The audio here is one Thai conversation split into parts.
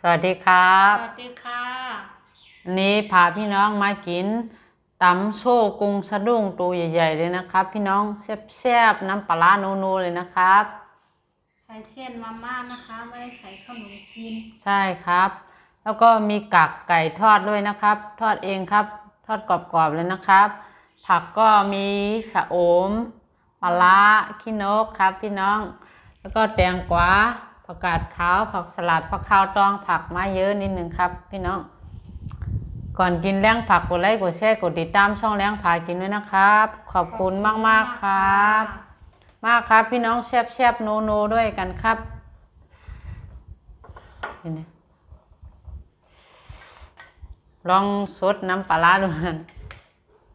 สวัสดีครับ สวัสดีค่ะวันนี้พาพี่น้องมากินตำโซ่กุ้งสะดุ้งตัวใหญ่ๆเลยนะครับ พี่น้องแซ่บๆน้ำปลาร้าโนๆเลยนะครับ ใช้เส้นมาม่านะคะ ไม่ได้ใช้ขนมจีนใช่ครับ แล้วก็มีกักไก่ทอดด้วยนะครับ ทอดเองครับ ทอดกรอบๆเลยนะครับ ผักก็มีสะโอมปลาร้าขี้นกครับ พี่น้อง แล้วก็แตงกวา ผักกาดขาวผักสลัดผักขาวตองผักมาเยอะนิดหนึ่งครับ พี่น้องก่อนกินแรงผักกดไลค์กดแชร์กดติดตามช่องแรงผากินด้วยนะครับ ขอบคุณมากๆครับ มากครับ พี่น้องแซ่บแซบๆโนโนๆด้วยกันครับนี่นะลองสดน้ำปลาร้าดูกัน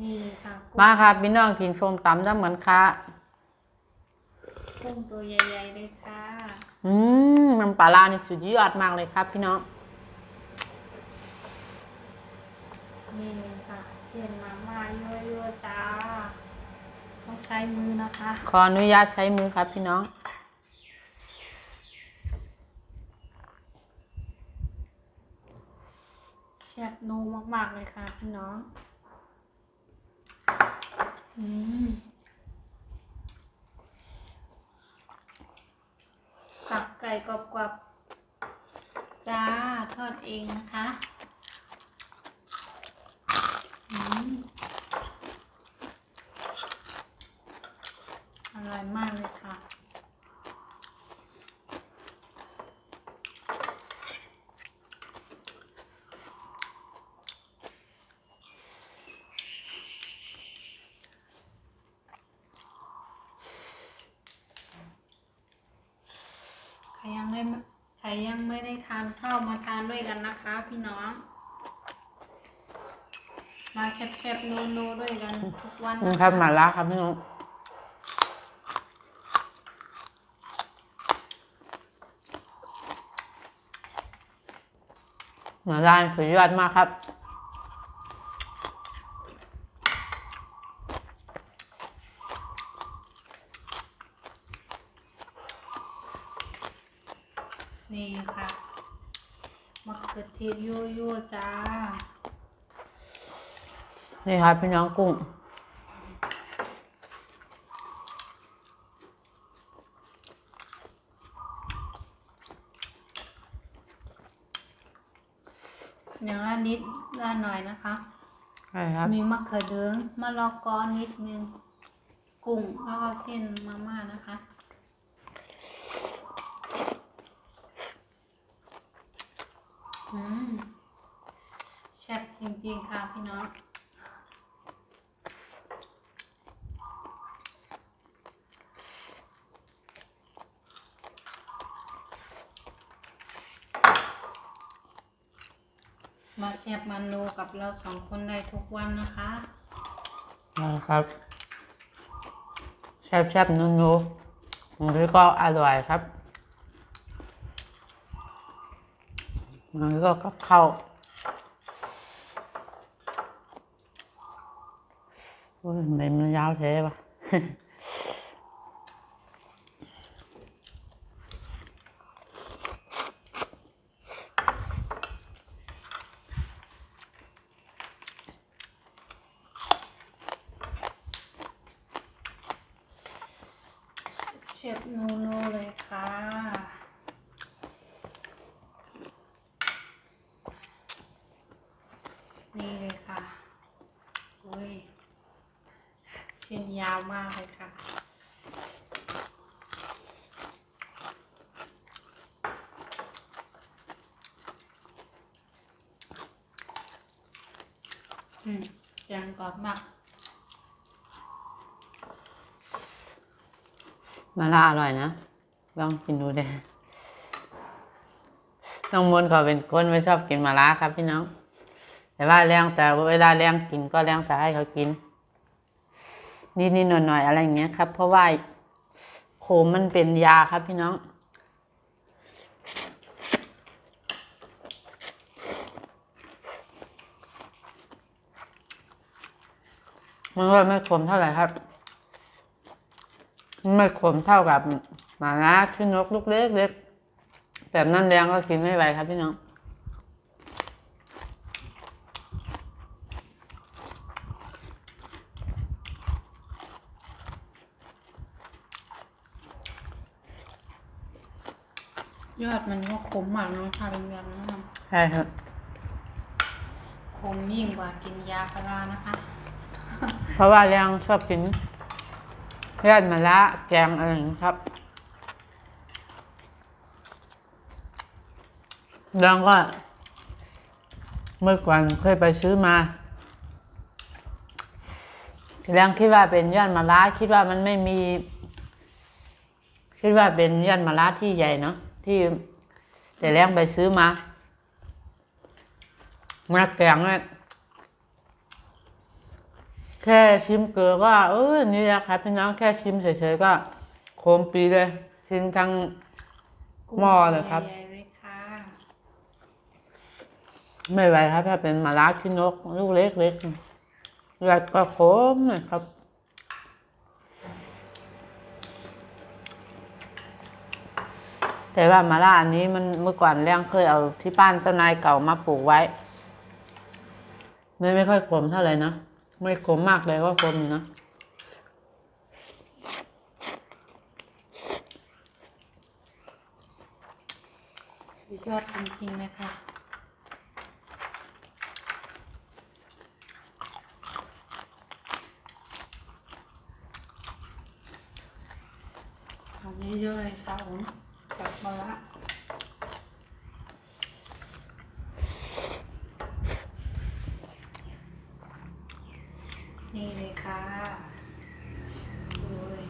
นี่ค่ะกุ้งมาครับพี่น้องกินส้มตำจ้าเหมือนค่ะกุ้งตัวใหญ่ๆเลยค่ะ อืมน้ำปลาร้านี่สุดยอดมากเลยครับ พี่น้องนี่ค่ะเส้นมาม่ายั่วๆจ้า ต้องใช้มือนะคะ ขออนุญาตใช้มือครับพี่น้องแซ่บนูมากๆเลยค่ะพี่น้อง อืมตั กไก่กรอบๆ จ้า ทอดเองนะคะอร่อยมากเลยค่ะ ใครยัง ไม่ใครยังไม่ได้ทานข้าวมาทานด้วยกันนะคะ พี่น้อง มาแซ่บๆนูๆด้วยกันทุกวันนะครับหมาล่าครับพี่น้องหมาล่าสุดยอดมากครับ นี่ค่ะมะเขือเทศยั่วๆจ้า นี่ครับพี่น้องกุ้ง อย่างละนิดละหน่อยนะคะ ใช่ครับ มีมะเขือเดืองมะละกอนิดนึง กุ้งแล้วก็เส้นมาม่านะคะ อืม แซ่บจริงๆค่ะพี่น้องมาแซ่บมันนูกับเราสองคนได้ทุกวันนะคะนะครับแซ่บๆนุ่มๆมันก็อร่อยครับ มันก็กับข้าวโอ้ยทำไมมันยาวเทวะเชฟนูโนเลยค่ะ นี่เลยค่ะอุ้ยเส้น ยาวมากเลยค่ะ อืมยังกรอบมากมาลาอร่อยนะ ลองกินดูเด้น้องมนเขาเป็นคนไม่ชอบกินมาลาครับพี่น้อง แต่ว่าแรงแต่เวลาแรงกินก็แรงแต่ให้เขากิน นิดๆหน่อยๆอะไรอย่างเงี้ยครับ เพราะว่าโคมมันเป็นยาครับพี่น้องมันก็ไม่ขมเท่าไหร่ครับ ไม่ขมเท่ากับหมาล่าขี้นกลูกเล็กๆแบบนั้นแดงก็กินไม่ไหวครับพี่น้อง ยอดมันก็ขมมากเนาะถ้าเป็นแบบนั้นนะใช่ครับขมยิ่งกว่ากินยาพารานะคะ เพราะว่าเรื่องชอบกินยอดมะระแกงอะไรอย่างนี้ครับเรื่องก็ เมื่อก่อนเคยไปซื้อมาเรื่องคิดว่าเป็นยอดมะระคิดว่ามันไม่มี คิดว่าเป็นยอดมะระที่ใหญ่เนาะ ที่แต่เรื่องไปซื้อมามาแกงเนี่ยแค่ชิมเกลือก็เออนี่แหละครับพี่น้องแค่ชิมเฉยๆก็ โคมปีเลยทิ้งทั้งหม้อเลยครับ ไม่ไหวครับ ถ้าเป็นมะระขี้นก ลูกเล็กๆเลือดก็โคมนะครับ แต่ว่ามะระอันนี้มันเมื่อก่อนเลี้ยงเคยเอาที่บ้านเจ้านายเก่ามาปลูกไว้ไม่ไม่ค่อยขมเท่าไหร่นะไม่ขมมากเลยก็ขมอยู่นะสุดยอดจริงๆเลยค่ะทำเยอะเลยค่ะผม จับมาละนี่เลยค่ะดูเลย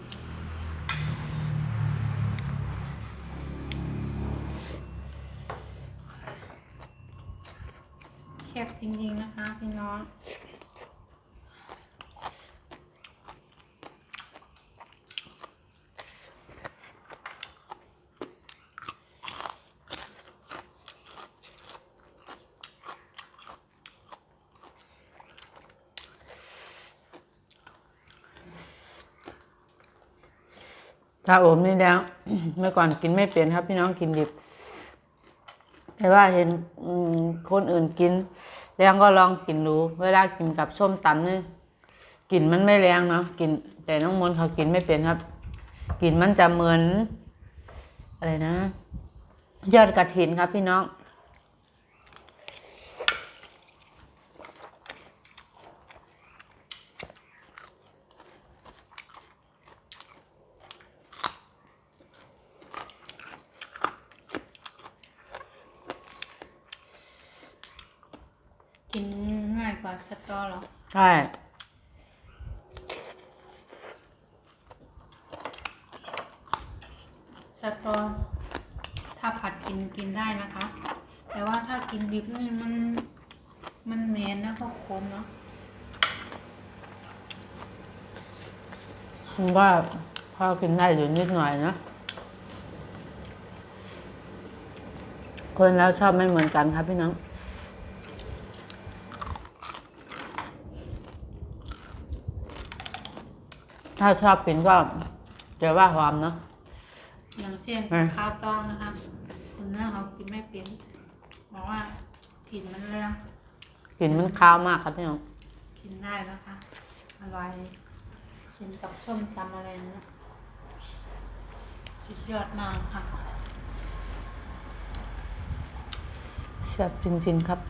แคบจริงๆนะคะพี่น้อง ถ้าโอมนี่แล้ว เมื่อก่อนกินไม่เปลี่ยนครับ พี่น้องกินดิบ แต่ว่าเห็นคนอื่นกิน แล้วก็ลองกินดูเวลากินกับส้มตำนี่กลิ่นมันไม่แรงเนาะกลิ่นแต่น้องมนเขากินไม่เป็นครับกลิ่นมันจะเหมือน อะไรนะ ยอดกระถินครับพี่น้อง กินง่ายกว่าสตอหรอ ใช่ สตอ ถ้าผัดกินกินได้นะคะ แต่ว่าถ้ากินดิบนี่มัน มันเหม็นนะก็ขมเนาะมันก็พอกินได้อยู่นิดหน่อยนะ คนแล้วชอบไม่เหมือนกันครับพี่น้อง ถ้าชอบกินก็เดี๋ยวว่าหอมเนาะ อย่างเช่นอืมข้าวตองนะคะคนนั้นเขากินไม่เป็นบอกว่ากลิ่นมันแรงกลิ่นมันคาวมากครับพี่น้องกินได้นะคะอร่อยกินกับส้มตำอะไรนะสุดยอดมากค่ะ แซ่บจริงๆครับ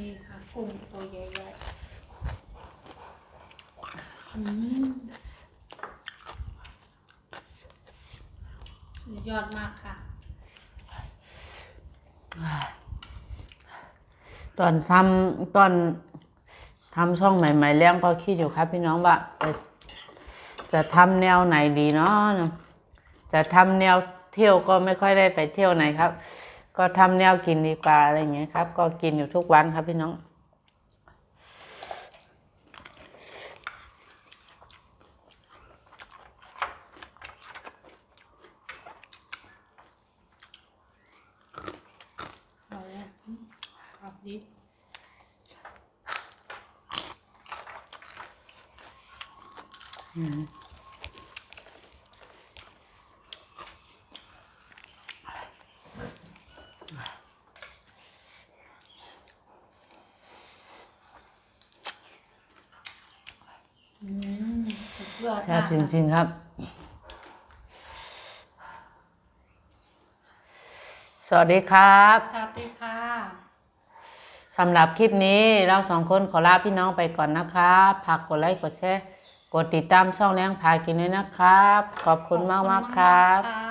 นี่ค่ะกุ้งตัวใหญ่ๆอืม สุดยอดมากค่ะ ตอนทำตอนทำช่องใหม่ๆเลี้ยงก็คิดอยู่ครับ พี่น้องว่าจะจะทำแนวไหนดีเนาะจะทำแนวเที่ยวก็ไม่ค่อยได้ไปเที่ยวไหนครับ ก็ทำแนวกินดีกว่าอะไรอย่างเงี้ยครับ ก็กินอยู่ทุกวันครับพี่น้อง ดิ อืม อืมสุดยอด แซ่บมากจริงๆครับสวัสดีครับ สวัสดีค่ะ สำหรับคลิปนี้เราสองคนขอลาพี่น้องไปก่อนนะครับฝากกดไลค์กดแชร์ กดติดตามช่องเลี้ยงพากินด้วยนะครับ ขอบคุณมากมากครับ